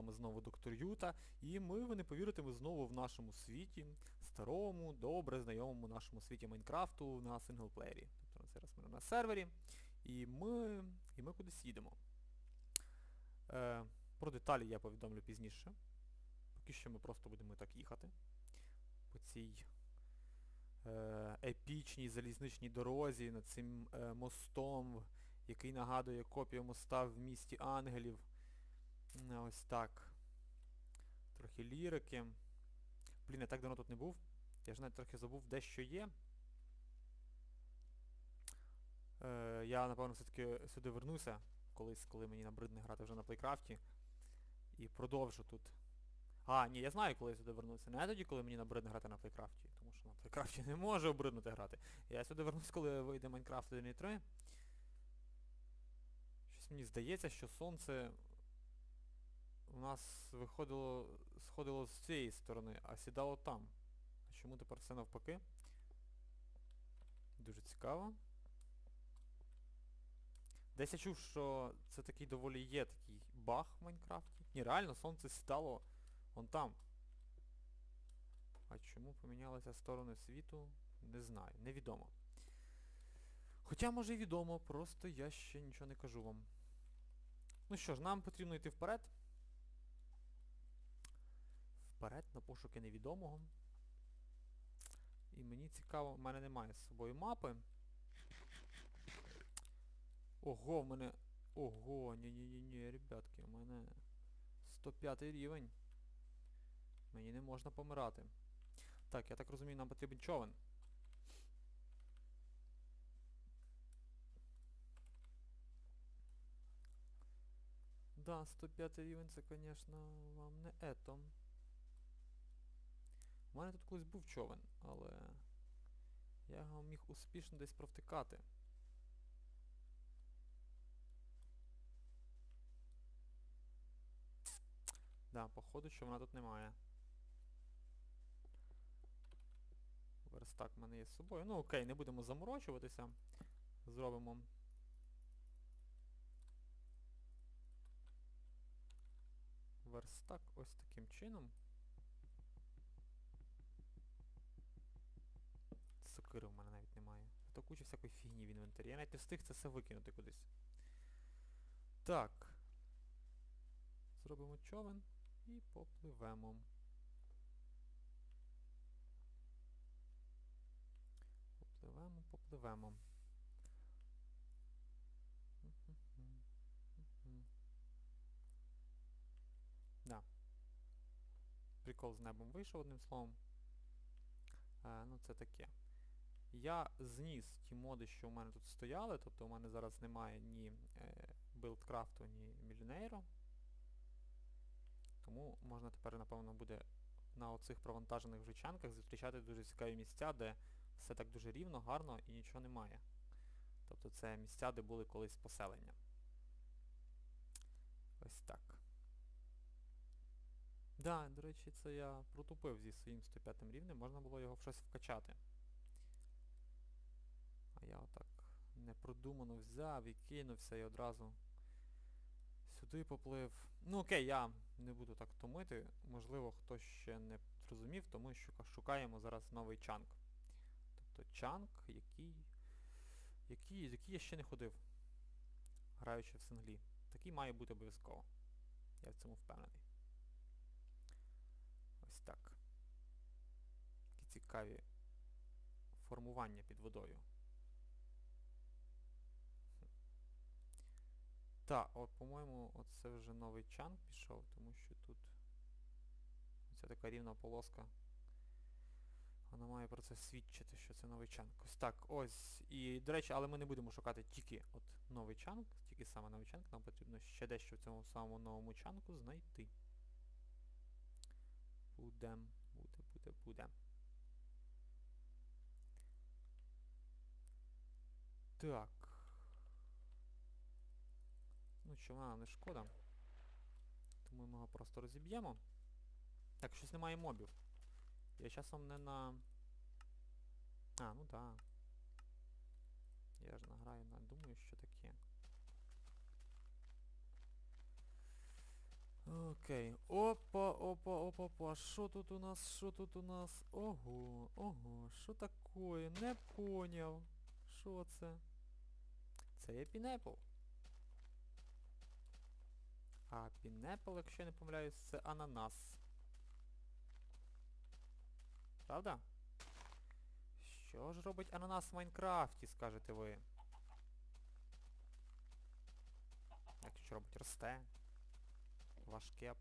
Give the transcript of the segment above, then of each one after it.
вами знову доктор Юта, і ми, ви не повірите, ми знову в нашому світі, старому, добре знайомому нашому світі Майнкрафту на синглплеєрі. Тобто на цей раз ми на сервері. І ми. І ми кудись їдемо. Е, про деталі я повідомлю пізніше. Поки що ми просто будемо так їхати. По цій е, епічній залізничній дорозі, над цим е, мостом, який нагадує копію моста в місті ангелів. Ось так. Трохи лірики. Блін, я так давно тут не був. Я ж навіть трохи забув, де що є. Е, я, напевно, все-таки сюди вернуся колись, коли мені набридне грати вже на плейкрафті. І продовжу тут. А, ні, я знаю, коли я сюди вернуся. Не тоді, коли мені набридне грати на плейкрафті, тому що на плейкрафті не може обриднути грати. Я сюди вернусь, коли вийде Майнкрафт 1.3. Щось мені здається, що сонце у нас виходило, сходило з цієї сторони, а сідало там. А чому тепер все навпаки? Дуже цікаво. Десь я чув, що це такий доволі є такий баг в Майнкрафті. Ні, реально сонце сідало вон там. А чому помінялися сторони світу? Не знаю, невідомо. Хоча, може і відомо, просто я ще нічого не кажу вам. Ну що ж, нам потрібно йти вперед. Вперед на пошуки невідомого. І мені цікаво, в мене немає з собою мапи. Ого, в мене... Ого, ні-ні-ні, ребятки, в мене 105 рівень. Мені не можна помирати. Так, я так розумію, нам потрібен човен. Да, 105 рівень це, звісно, вам не ето. У мене тут колись був човен, але я його міг успішно десь провтикати. Да, походу, що вона тут немає. Верстак в мене є з собою. Ну окей, не будемо заморочуватися. Зробимо. Верстак ось таким чином. Сокири в мене навіть немає. А то куча всякої фігні в інвентарі. Я навіть не встиг це все викинути кудись. Так. Зробимо човен і попливемо. Попливемо, попливемо. Да. Прикол з небом вийшов одним словом. Е, ну це таке. Я зніс ті моди, що у мене тут стояли, тобто у мене зараз немає ні е, билдкрафту, ні мілінейро. Тому можна тепер, напевно, буде на оцих провантажених вже зустрічати дуже цікаві місця, де все так дуже рівно, гарно і нічого немає. Тобто це місця, де були колись поселення. Ось так. Да, до речі, це я протупив зі своїм 105 рівнем, можна було його в щось вкачати. Я отак непродумано взяв і кинувся і одразу сюди поплив. Ну окей, я не буду так томити. Можливо, хтось ще не зрозумів, тому що шукаємо зараз новий чанк. Тобто чанк, який... Який, який я ще не ходив, граючи в синглі. Такий має бути обов'язково. Я в цьому впевнений. Ось так. Такі цікаві формування під водою. Так, от, по-моєму, оце вже новий чанк пішов, тому що тут оця така рівна полоска. Вона має про це свідчити, що це новий чанк. Ось так, ось. І, до речі, але ми не будемо шукати тільки от новий чанк, тільки саме новий чанк, нам потрібно ще дещо в цьому самому новому чанку знайти. Будем, буде, буде, буде. Так. Ну, що вона не шкода. Тому ми його просто розіб'ємо. Так, щось немає мобів. Я часом не на... А, ну да. Я ж награю на... Думаю, що таке. Окей. Опа, опа, опа, опа. Що тут у нас? Що тут у нас? Ого, ого, що такое? Не поняв. Що це? Це є пінепл. А пінепл, якщо я не помиляюсь, це ананас. Правда? Що ж робить ананас в Майнкрафті, скажете ви? Як що робить? Росте. Ваш кеп.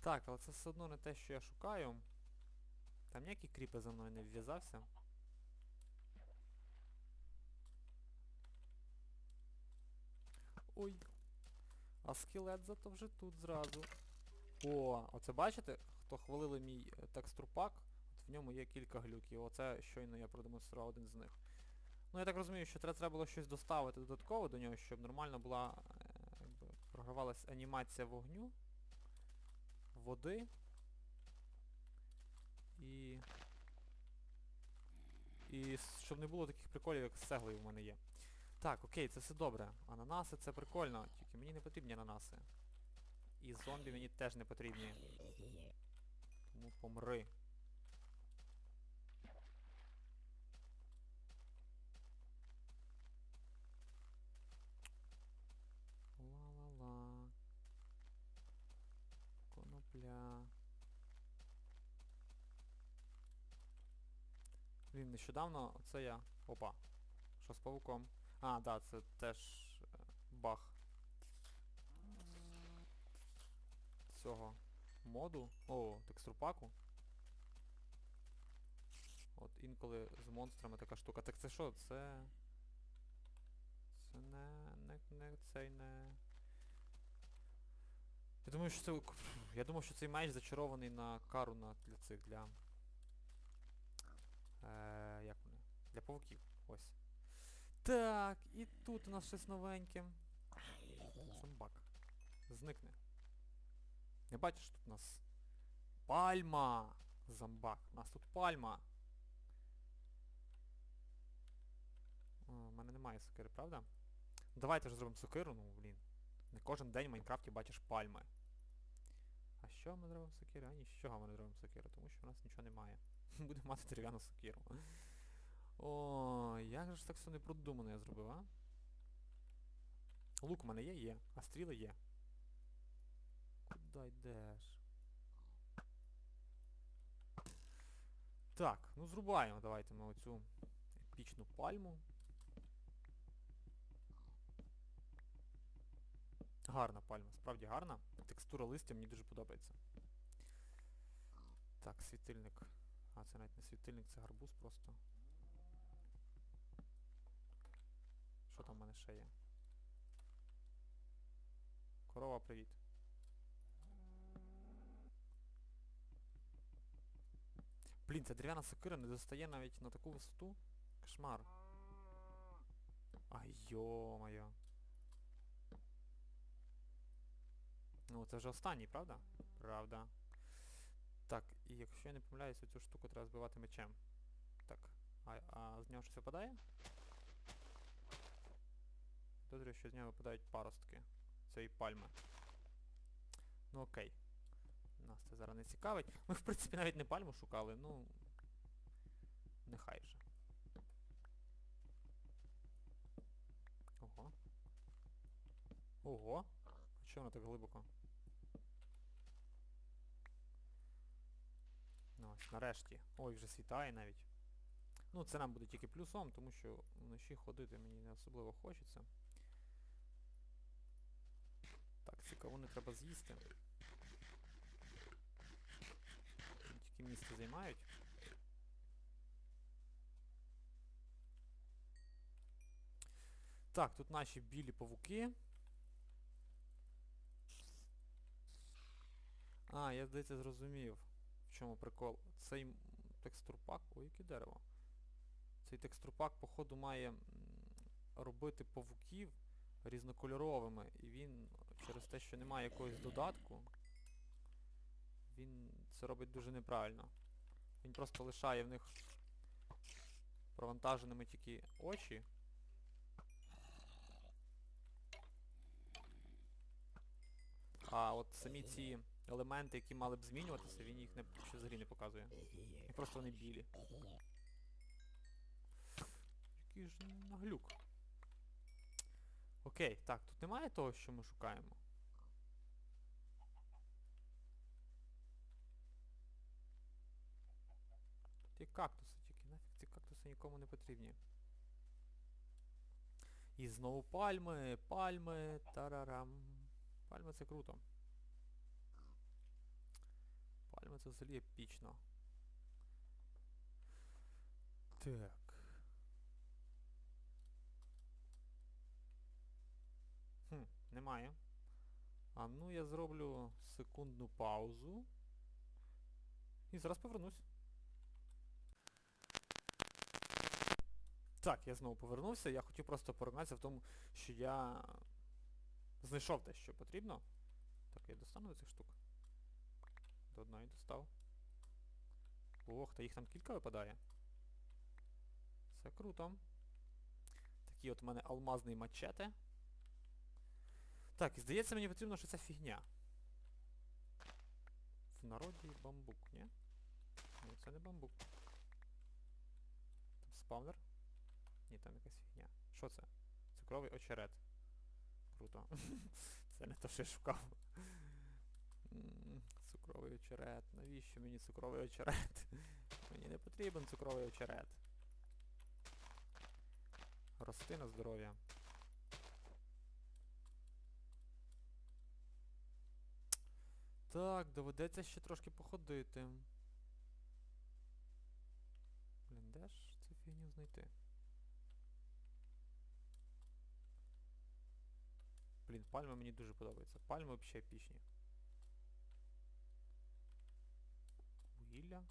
Так, але це все одно не те, що я шукаю. Там ніякий кріпи за мною не вв'язався. Ой. А скелет зато вже тут зразу. О, оце бачите, хто хвалили мій е, текстурпак, от в ньому є кілька глюків. Оце щойно я продемонстрував один з них. Ну я так розумію, що треба, було щось доставити додатково до нього, щоб нормально була е, якби, програвалась анімація вогню, води і... І щоб не було таких приколів, як з цеглою в мене є. Так, окей, це все добре. Ананаси це прикольно, тільки мені не потрібні ананаси. І зомбі мені теж не потрібні. Тому помри. Ла-ла-ла. Конопля. Блін, нещодавно це я. Опа. Що з павуком? А, да, це теж е, баг. Цього моду. О, текстурпаку. От інколи з монстрами така штука. Так це що? Це... Це не... не, не цей не... Я думаю, що це... Я думав, що цей меч зачарований на кару на для цих, для... Е, як вони? Для павуків. Ось. Так, і тут у нас щось новеньке. Зомбак. Зникне. Не бачиш, тут у нас пальма! Зомбак. У нас тут пальма. О, у мене немає сокири, правда? Давайте ж зробимо сокиру, ну блін. Не кожен день в Майнкрафті бачиш пальми. А що ми зробимо сокиру? А нічого ми не зробимо сокиру, тому що в нас нічого немає. Будемо мати дерев'яну сокиру. О, як же ж так все непродумано я зробив, а? Лук у мене є? Є. А стріли є. Куда йдеш? Так, ну зрубаємо давайте ми оцю епічну пальму. Гарна пальма, справді гарна. Текстура листя мені дуже подобається. Так, світильник. А, це навіть не світильник, це гарбуз просто. Що там в мене ще є? Корова, привіт. Блін, ця дерев'яна сокира не достає навіть на таку висоту. Кошмар. Ай, йо-моє. Ну, це вже останній, правда? Правда. Так, і якщо я не помиляюся, цю штуку треба збивати мечем. Так. А, а з нього щось випадає? Підозрюю, що з нього випадають паростки цієї пальми. Ну окей. Нас це зараз не цікавить. Ми в принципі навіть не пальму шукали, ну... Нехай вже. Ого. Ого. А чого воно так глибоко? Ну ось, нарешті. Ой, вже світає навіть. Ну, це нам буде тільки плюсом, тому що вночі ходити мені не особливо хочеться. Так, цікаво, не треба з'їсти. Тільки місце займають. Так, тут наші білі павуки. А, я здається зрозумів, в чому прикол. Цей текстурпак... Ой, яке дерево. Цей текстурпак, походу, має робити павуків різнокольоровими. І він через те, що немає якогось додатку, він це робить дуже неправильно. Він просто лишає в них провантаженими тільки очі. А от самі ці елементи, які мали б змінюватися, він їх не, ще взагалі не показує. І просто вони білі. Який ж наглюк. Окей, так, тут немає того, що ми шукаємо. Тут є кактуси тільки, нафіг ці кактуси нікому не потрібні. І знову пальми, пальми, тарарам. Пальми це круто. Пальми це взагалі епічно. Так. Немає. А ну я зроблю секундну паузу. І зараз повернусь. Так, я знову повернувся. Я хотів просто переконатися в тому, що я знайшов те, що потрібно. Так, я достану до цих штук. До одної достав. Ох, та їх там кілька випадає. Це круто. Такий от у мене алмазний мачете. Так, здається, мені потрібно, що це фігня. В народі бамбук, ні? Ні, це не бамбук. Там спавнер? Ні, там якась фігня. Що це? Цукровий очерет. Круто. це не те, що я шукав. Цукровий очерет. Навіщо мені цукровий очерет? мені не потрібен цукровий очерет. Рости на здоров'я. Так, доведеться ще трошки походити. Блін, де ж цю фігню знайти? Блін, пальми мені дуже подобаються. Пальми взагалі епічні. Вугілля,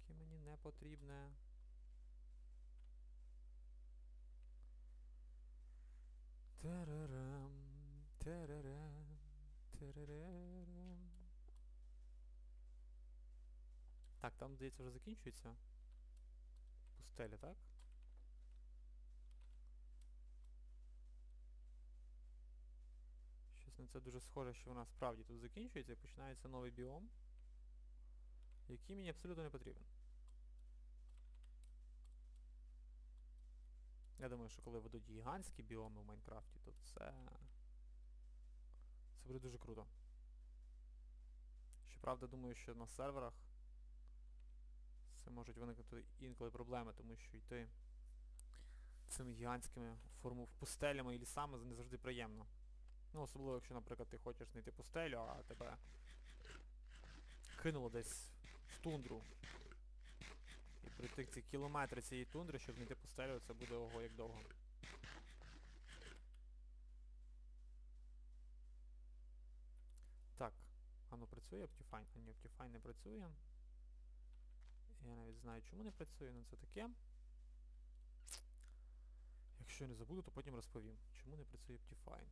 яке мені не потрібне. Тарарам, тарарам. Так, там, здається, вже закінчується. Пустеля, так? Щось на це дуже схоже, що вона справді тут закінчується і починається новий біом, який мені абсолютно не потрібен. Я думаю, що коли ведуть гігантські біоми в Майнкрафті, то це... Це буде дуже круто. Щоправда, думаю, що на серверах це можуть виникнути інколи проблеми, тому що йти цими гігантськими форму пустелями і лісами не завжди приємно. Ну, особливо, якщо, наприклад, ти хочеш знайти пустелю, а тебе кинуло десь в тундру. І пройти ці кілометри цієї тундри, щоб знайти пустелю, це буде ого як довго. Так, ну працює Optifine? А ні, Optifine не працює. Я навіть знаю, чому не працює, але це таке. Якщо не забуду, то потім розповім. Чому не працює Optifine?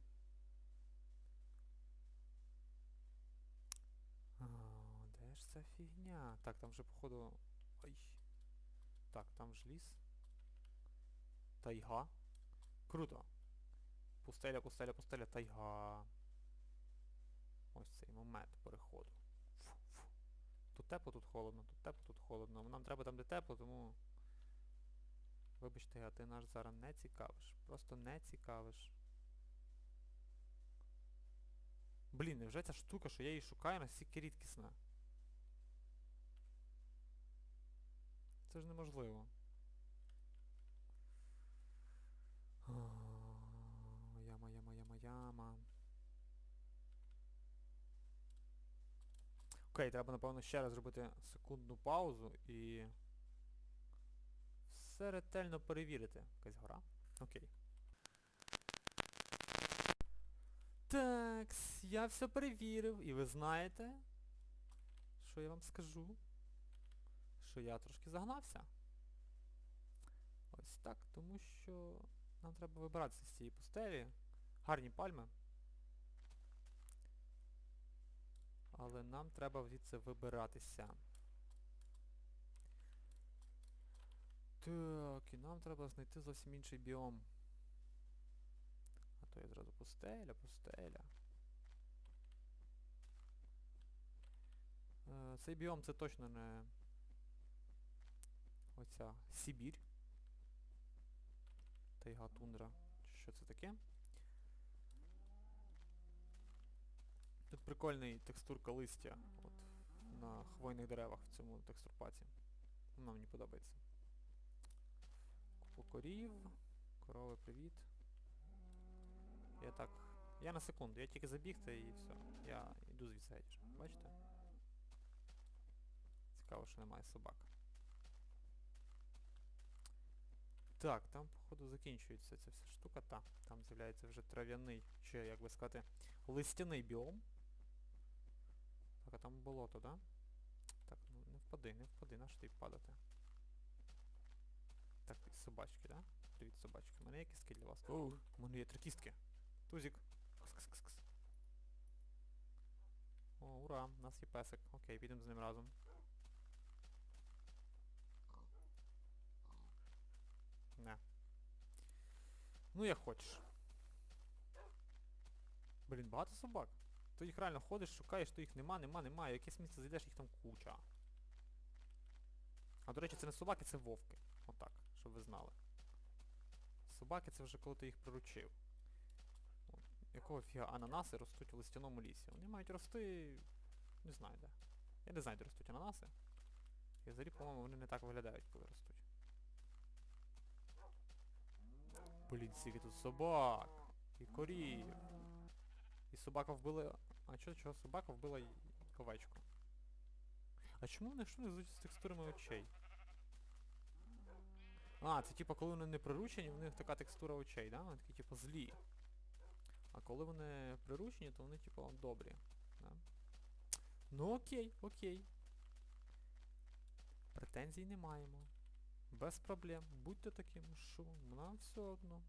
А, де ж ця фігня? Так, там вже походу... Ой. Так, там ж ліс. Тайга. Круто. Пустеля, пустеля, пустеля, тайга. Ось цей момент переходу. Фу, фу. Тут тепло, тут холодно, тут тепло, тут холодно. Нам треба там, де тепло, тому... Вибачте, а ти наш зараз не цікавиш. Просто не цікавиш. Блін, невже ця штука, що я її шукаю, настільки рідкісна? Це ж неможливо. Окей, треба, напевно, ще раз зробити секундну паузу і... Все ретельно перевірити. Якась гора? Окей. Такс, я все перевірив, і ви знаєте, що я вам скажу? Що я трошки загнався. Ось так, тому що нам треба вибиратися з цієї пустелі. Гарні пальми. але нам треба звідси вибиратися. Так, і нам треба знайти зовсім інший біом. А то я зразу пустеля, пустеля. Е, цей біом це точно не... Оця Сибір. й гатундра. Що це таке? Тут прикольний текстурка листя от, на хвойних деревах в цьому текстурпаці. Вона мені подобається. Купа корів. Корови, привіт. Я так. Я на секунду, я тільки забігти і все. Я йду звідси геть. Бачите? Цікаво, що немає собак. Так, там, походу, закінчується ця вся штука. Та, там з'являється вже трав'яний, чи як би сказати, листяний біом. Так, а там болото, да? Так, ну не впади, не впади, на що ти падати? Так, собачки, да? Привіт, собачки. У мене є кістки для вас. Оу, у мене є три кістки. Тузік. Кс-кс-кс-кс. О, ура, у нас є песик. Окей, підемо з ним разом. Не. Ну як хочеш. Блін, багато собак. Ти їх реально ходиш, шукаєш, то їх нема, нема, немає. Якесь місце зайдеш, їх там куча. А до речі, це не собаки, це вовки. Отак, щоб ви знали. Собаки це вже коли ти їх приручив. От. Якого фіга ананаси ростуть у листяному лісі? Вони мають рости... Не знаю де. Я не знаю, де ростуть ананаси. І взагалі, по-моєму, вони не так виглядають, коли ростуть. Блін, скільки тут собак. І корів. І собака вбила... А чого, чого собака вбила овечку? А чому вони що не з текстурами очей? А, це типа коли вони не приручені, в них така текстура очей, да? Вони такі типу злі. А коли вони приручені, то вони типу добрі. Да? Ну окей, окей. Претензій не маємо. Без проблем. Будьте таким, що нам все одно.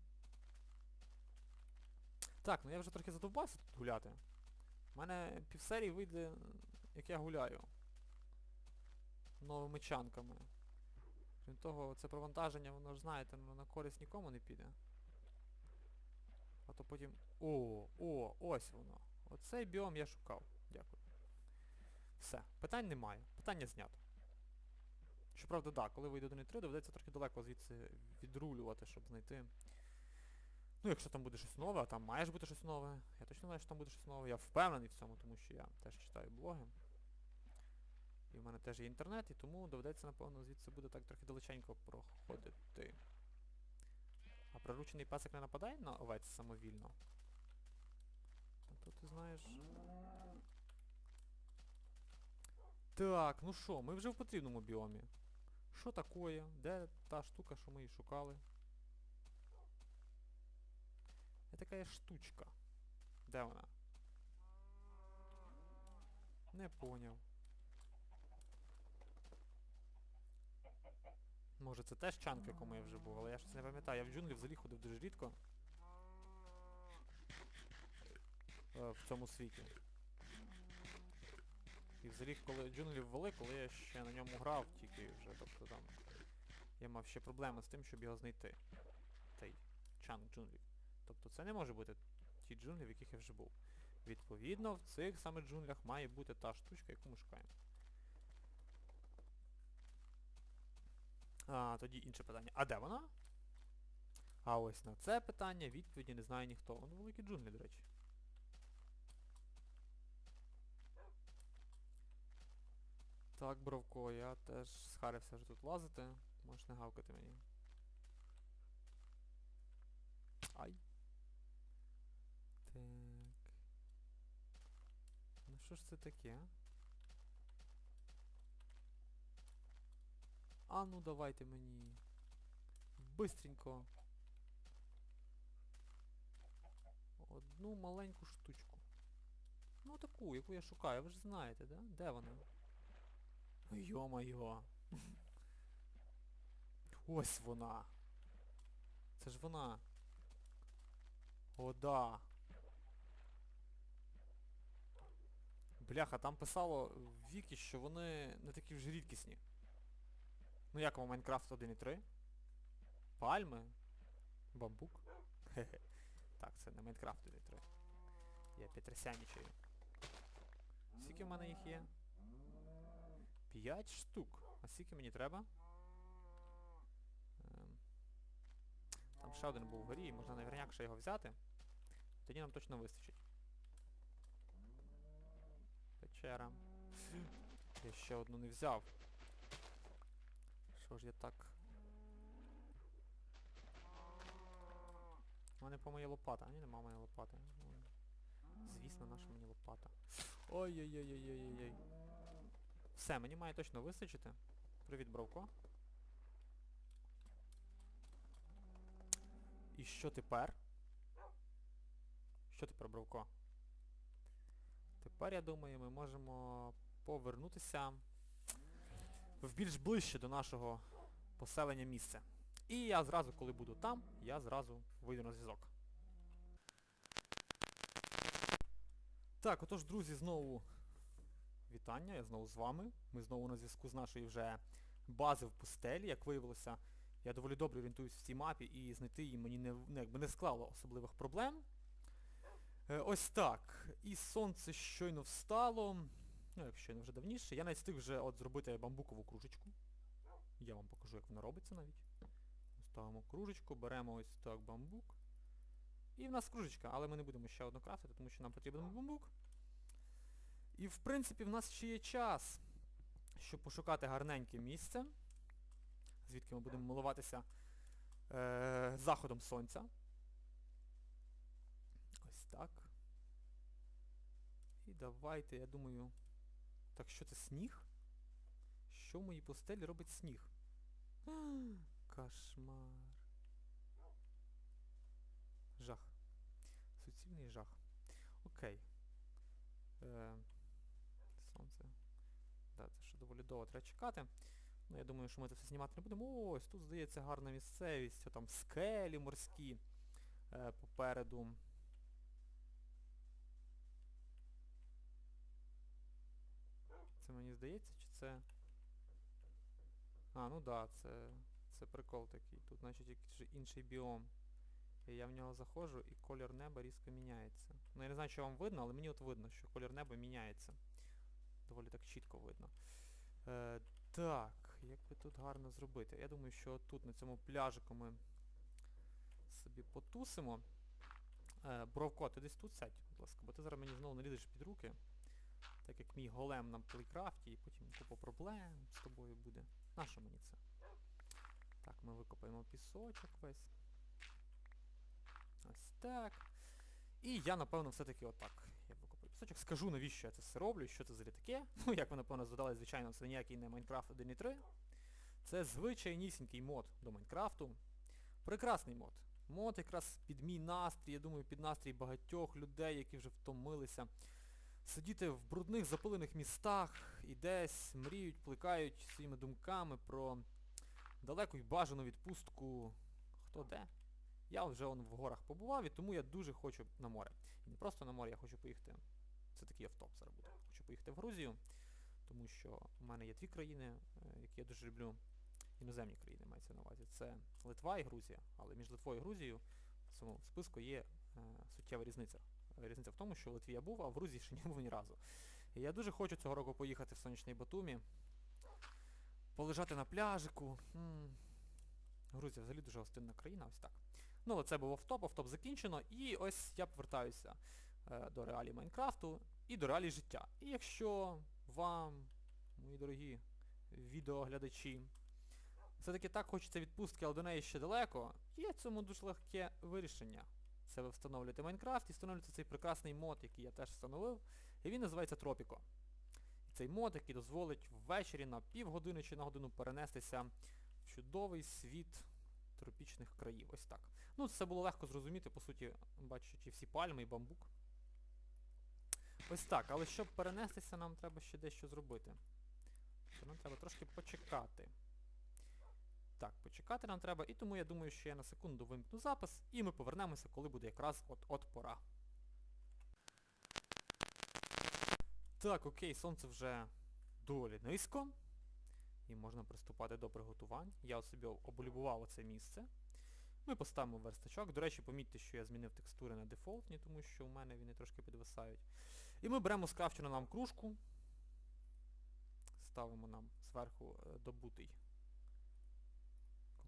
Так, ну я вже трохи задовбався тут гуляти. У мене півсерії вийде, як я гуляю. Новими чанками. Крім того, це провантаження, воно ж знаєте, на користь нікому не піде. А то потім... О, о, ось воно. Оцей біом я шукав. Дякую. Все, питань немає. Питання знято. Щоправда, так, да, коли вийде до 1.3, доведеться трохи далеко звідси відрулювати, щоб знайти. Ну, якщо там буде щось нове, а там має ж бути щось нове. Я точно знаю, що там буде щось нове. Я впевнений в цьому, тому що я теж читаю блоги. І в мене теж є інтернет, і тому доведеться, напевно, звідси буде так трохи далеченько проходити. А приручений песик не нападає на овець самовільно? А то ти знаєш... Так, ну що, ми вже в потрібному біомі. Що такое? Де та штука, що ми її шукали? Є штучка. Де вона? Не поняв. Може це теж чанк, в якому я вже був, але я щось не пам'ятаю. Я в джунглі взагалі ходив дуже рідко. Е, в цьому світі. І взагалі, коли джунглі ввели, коли я ще на ньому грав тільки вже, тобто там я мав ще проблеми з тим, щоб його знайти. Цей чанк джунглів. Тобто це не може бути ті джунглі, в яких я вже був. Відповідно, в цих саме джунглях має бути та штучка, яку ми шукаємо. А, тоді інше питання. А де вона? А ось на це питання відповіді не знає ніхто. Воно великі джунглі, до речі. Так, Бровко, я теж схарився вже тут лазити. Можеш не гавкати мені. Ай. Що ж це таке? А ну давайте мені. Бистренько. Одну маленьку штучку. Ну таку, яку я шукаю, ви ж знаєте, да? Де вона? Йо-майо. Ось вона. Це ж вона. О, да. Бляха, там писало в Вікі, що вони не такі вже рідкісні. Ну як вам Майнкрафт 1.3? Пальми? Бамбук? Хе-хе. Так, це не Майнкрафт 1.3. Я Петросянічаю. Скільки в мене їх є? 5 штук. А скільки мені треба? Ем, Там ще один був вгорі, і можна наверняк ще його взяти. Тоді нам точно вистачить. Печера. Я ще одну не взяв. Що ж я так... У мене по моїй лопата. А ні, нема моєї лопати. Звісно, наша мені лопата. Ой-ой-ой-ой-ой-ой. Все, мені має точно вистачити. Привіт, Бровко. І що тепер? Що тепер, Бровко? Тепер, я думаю, ми можемо повернутися в більш ближче до нашого поселення місце. І я зразу, коли буду там, я зразу вийду на зв'язок. Так, отож, друзі, знову вітання, я знову з вами. Ми знову на зв'язку з нашої вже бази в пустелі. Як виявилося, я доволі добре орієнтуюсь в цій мапі і знайти її мені не, не, якби не склало особливих проблем. Е, ось так. І сонце щойно встало. Ну, як щойно вже давніше. Я навіть встиг вже от зробити бамбукову кружечку. Я вам покажу, як вона робиться навіть. Ставимо кружечку, беремо ось так бамбук. І в нас кружечка, але ми не будемо ще одну крафтити, тому що нам потрібен бамбук. І в принципі в нас ще є час, щоб пошукати гарненьке місце, звідки ми будемо милуватися е- заходом сонця. Так. І давайте, я думаю... Так що це сніг? Що в моїй постелі робить сніг? Кошмар. Жах. Суцільний жах. Окей. Е, сонце. Да, це ще доволі довго треба чекати. Ну, я думаю, що ми це все знімати не будемо. Ось, тут, здається, гарна місцевість. Там скелі морські е, попереду. Це мені здається, чи це... А, ну да, це, це прикол такий. Тут значить якийсь інший біом. І я в нього заходжу і колір неба різко міняється. Ну я не знаю, що вам видно, але мені от видно, що колір неба міняється. Доволі так чітко видно. Е, так, як би тут гарно зробити? Я думаю, що тут на цьому пляжику ми собі потусимо. Е, Бровко, ти десь тут сядь, будь ласка, бо ти зараз мені знову налізеш під руки. Так як мій голем на плейкрафті, і потім купа проблем з тобою буде. Нащо мені це? Так, ми викопаємо пісочок весь. Ось так. І я, напевно, все-таки отак. Я викопаю пісочок. Скажу, навіщо я це все роблю, що це взагалі таке. Ну, як ви, напевно, згадали, звичайно, це ніякий не Майнкрафт 1.3. Це звичайнісінький мод до Майнкрафту. Прекрасний мод. Мод якраз під мій настрій, я думаю, під настрій багатьох людей, які вже втомилися. Сидіти в брудних запилених містах і десь мріють, плекають своїми думками про далеку й бажану відпустку. Хто де? Я вже он в горах побував і тому я дуже хочу на море. І не просто на море, я хочу поїхати. Це такий автоп зараз буде. Хочу поїхати в Грузію, тому що в мене є дві країни, е, які я дуже люблю. Іноземні країни мається на увазі. Це Литва і Грузія. Але між Литвою і Грузією в цьому списку є е, суттєва різниця. Різниця в тому, що в Литві я був, а в Грузії ще не був ні разу. І я дуже хочу цього року поїхати в сонячний Батумі. Полежати на пляжику. Грузія взагалі дуже гостинна країна, ось так. Ну, але це був автоп, автоп закінчено. І ось я повертаюся е, до реалій Майнкрафту і до реалій життя. І якщо вам, мої дорогі відеоглядачі, все-таки так хочеться відпустки, але до неї ще далеко, є цьому дуже легке вирішення. Це ви встановлюєте Майнкрафт і встановлюєте цей прекрасний мод, який я теж встановив, і він називається Tropico. І цей мод, який дозволить ввечері на півгодини чи на годину перенестися в чудовий світ тропічних країв. Ось так. Ну, це було легко зрозуміти, по суті, бачачи всі пальми і бамбук. Ось так, але щоб перенестися, нам треба ще дещо зробити. Нам треба трошки почекати. Так, почекати нам треба, і тому я думаю, що я на секунду вимкну запис, і ми повернемося, коли буде якраз от-от пора. Так, окей, сонце вже доволі низько. І можна приступати до приготувань. Я собі облюбував оце місце. Ми поставимо верстачок. До речі, помітьте, що я змінив текстури на дефолтні, тому що у мене вони трошки підвисають. І ми беремо скрафчену нам кружку. ставимо нам зверху е, добутий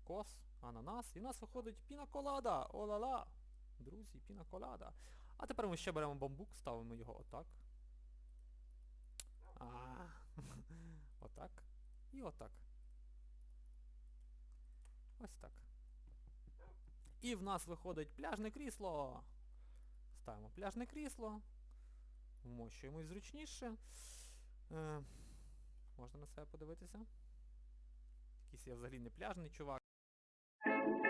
кокос, ананас, і в нас виходить пінаколада! О-ла-ла! Друзі, пінаколада. А тепер ми ще беремо бамбук, ставимо його отак. А, отак. І отак. Ось так. І в нас виходить пляжне крісло. Ставимо пляжне крісло. Вмощуємось зручніше. Е, можна на себе подивитися. Якийсь я взагалі не пляжний чувак. thank you